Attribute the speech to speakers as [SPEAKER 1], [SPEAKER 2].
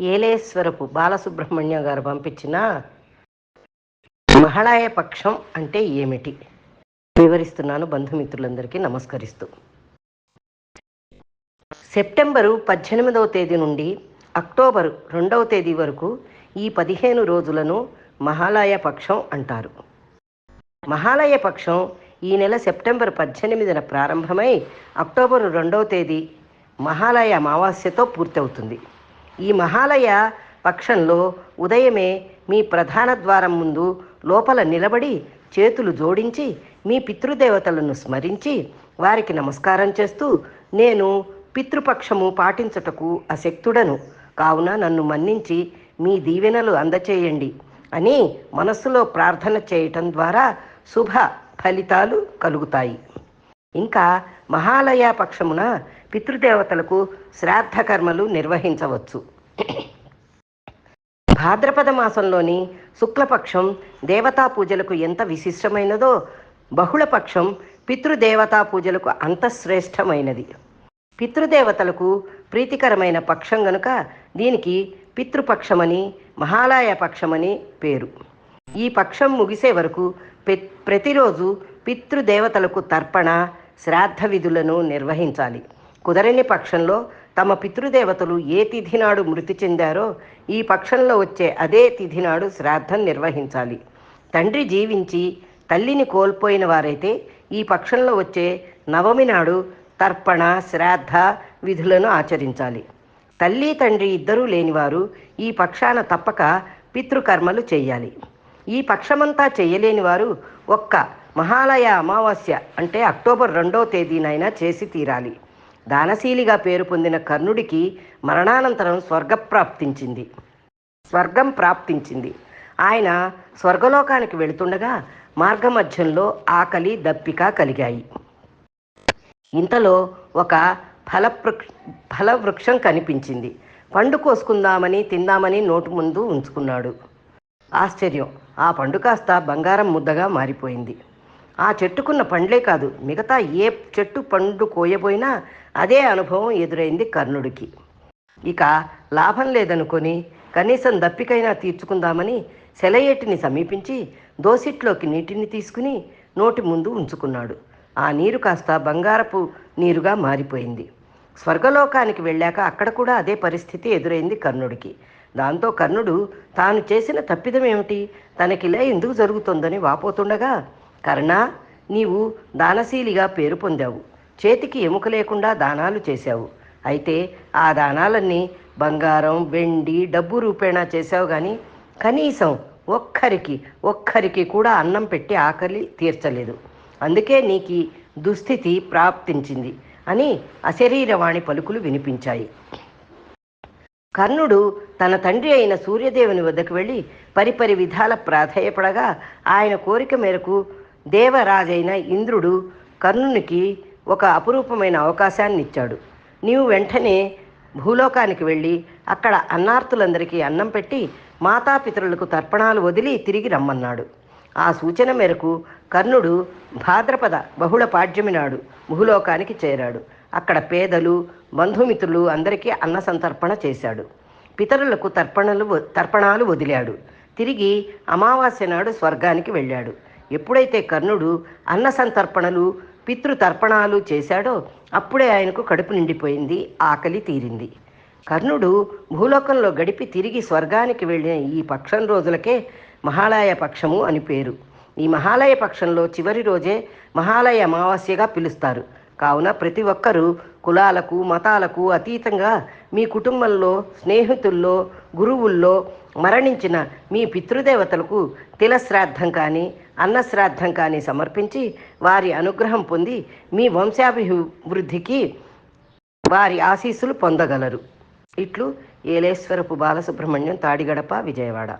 [SPEAKER 1] ఏలేశ్వరపు బాలసుబ్రహ్మణ్యం గారు పంపించిన మహళాయ పక్షం అంటే ఏమిటి? వివరిస్తున్నాను బంధుమిత్రులందరికీ నమస్కరిస్తూ. సెప్టెంబరు పద్దెనిమిదవ తేదీ నుండి అక్టోబరు రెండవ తేదీ వరకు ఈ పదిహేను రోజులను మహాలయ పక్షం అంటారు. మహాలయ పక్షం ఈ నెల సెప్టెంబర్ పద్దెనిమిదిన ప్రారంభమై అక్టోబరు రెండవ తేదీ మహాలయ అమావాస్యతో పూర్తవుతుంది. ఈ మహాలయ పక్షంలో ఉదయమే మీ ప్రధాన ద్వారం ముందు లోపల నిలబడి చేతులు జోడించి మీ పితృదేవతలను స్మరించి వారికి నమస్కారం చేస్తూ నేను పితృపక్షము పాటించుటకు అశక్తుడను. కావున నన్ను మన్నించి మీ దీవెనలు అందచేయండి అని మనస్సులో ప్రార్థన చేయటం ద్వారా శుభ ఫలితాలు కలుగుతాయి. ఇంకా మహాలయ పక్షమున పితృదేవతలకు శ్రాద్ధ కర్మలు నిర్వహించవచ్చు. భాద్రపద మాసంలోని శుక్లపక్షం దేవతా పూజలకు ఎంత విశిష్టమైనదో బహుళపక్షం పితృదేవతా పూజలకు అంత శ్రేష్టమైనది. పితృదేవతలకు ప్రీతికరమైన పక్షం గనుక దీనికి పితృపక్షమని మహాలయ పక్షమని పేరు. ఈ పక్షం ముగిసే వరకు ప్రతిరోజు పితృదేవతలకు తర్పణ శ్రాద్ధ విధులను నిర్వహించాలి. కుదరని పక్షంలో తమ పితృదేవతలు ఏ తిథి నాడు మృతి చెందారో ఈ పక్షంలో వచ్చే అదే తిథి నాడు శ్రాద్ధం నిర్వహించాలి. తండ్రి జీవించి తల్లిని కోల్పోయిన వారైతే ఈ పక్షంలో వచ్చే నవమి నాడు తర్పణ శ్రాద్ధ విధులను ఆచరించాలి. తల్లి తండ్రి ఇద్దరూ లేనివారు ఈ పక్షాన తప్పక పితృకర్మలు చేయాలి. ఈ పక్షమంతా చేయలేని వారు ఒక్క మహాలయ అమావాస్య అంటే అక్టోబర్ రెండవ తేదీనైనా చేసి తీరాలి. దానశీలిగా పేరు పొందిన కర్ణుడికి మరణానంతరం స్వర్గప్రాప్తించింది స్వర్గం ప్రాప్తించింది. ఆయన స్వర్గలోకానికి వెళుతుండగా మార్గమధ్యంలో ఆకలి దప్పిక కలిగాయి. ఇంతలో ఒక ఫలవృక్ష ఫలవృక్షం కనిపించింది. పండు కోసుకుందామని తిందామని నోటు ముందు ఉంచుకున్నాడు. ఆశ్చర్యం! ఆ పండు కాస్త బంగారం ముద్దగా మారిపోయింది. ఆ చెట్టుకున్న పండ్లే కాదు మిగతా ఏ చెట్టు పండు కోయబోయినా అదే అనుభవం ఎదురైంది కర్ణుడికి. ఇక లాభం లేదనుకొని కనీసం దప్పికైనా తీర్చుకుందామని సెలయేటిని సమీపించి దోసిట్లోకి నీటిని తీసుకుని నోటి ముందు ఉంచుకున్నాడు. ఆ నీరు కాస్త బంగారపు నీరుగా మారిపోయింది. స్వర్గలోకానికి వెళ్ళాక అక్కడ కూడా అదే పరిస్థితి ఎదురైంది కర్ణుడికి. దాంతో కర్ణుడు తాను చేసిన తప్పిదం ఏమిటి? తనకిలా ఎందుకు జరుగుతుందని వాపోతుండగా కర్ణ నీవు దానశీలిగా పేరు పొందావు. చేతికి ఎముక లేకుండా దానాలు చేశావు. అయితే ఆ దానాలన్నీ బంగారం వెండి డబ్బు రూపేణా చేశావు కానీ కనీసం ఒక్కరికి ఒక్కరికి కూడా అన్నం పెట్టి ఆకలి తీర్చలేదు. అందుకే నీకు దుస్థితి ప్రాప్తించింది అని అశరీరవాణి పలుకులు వినిపించాయి. కర్ణుడు తన తండ్రి అయిన సూర్యదేవుని వద్దకు వెళ్ళి పరిపరి విధాల ప్రాధేయపడగా ఆయన కోరిక మేరకు దేవరాజైన ఇంద్రుడు కర్ణునికి ఒక అపురూపమైన అవకాశాన్ని ఇచ్చాడు నీవు వెంటనే భూలోకానికి వెళ్ళి అక్కడ అన్నార్తులందరికీ అన్నం పెట్టి మాతాపితరులకు తర్పణాలు వదిలి తిరిగి రమ్మన్నాడు. ఆ సూచన మేరకు కర్ణుడు భాద్రపద బహుళ పాడ్యమి నాడు భూలోకానికి చేరాడు. అక్కడ పేదలు బంధుమిత్రులు అందరికీ అన్న సంతర్పణ చేశాడు. పితరులకు తర్పణలు తర్పణాలు వదిలాడు. తిరిగి అమావాస్య నాడు స్వర్గానికి వెళ్ళాడు. ఎప్పుడైతే కర్ణుడు అన్న సంతర్పణలు పితృతర్పణాలు చేశాడో అప్పుడే ఆయనకు కడుపు నిండిపోయింది ఆకలి తీరింది. కర్ణుడు భూలోకంలో గడిపి తిరిగి స్వర్గానికి వెళ్ళిన ఈ పక్షం రోజులకే మహాలయ పక్షము అని పేరు. ఈ మహాలయ పక్షంలో చివరి రోజే మహాలయ అమావాస్యగా పిలుస్తారు. కావున ప్రతి ఒక్కరూ కులాలకు మతాలకు అతీతంగా మీ కుటుంబంలో స్నేహితుల్లో గురువుల్లో మరణించిన మీ పితృదేవతలకు తిలశ్రాద్ధం కానీ అన్నశ్రాద్ధం కానీ సమర్పించి వారి అనుగ్రహం పొంది మీ వంశాభివృద్ధికి వారి ఆశీస్సులు పొందగలరు. ఇట్లు ఏలేశ్వరపు బాలసుబ్రహ్మణ్యం తాడిగడప విజయవాడ.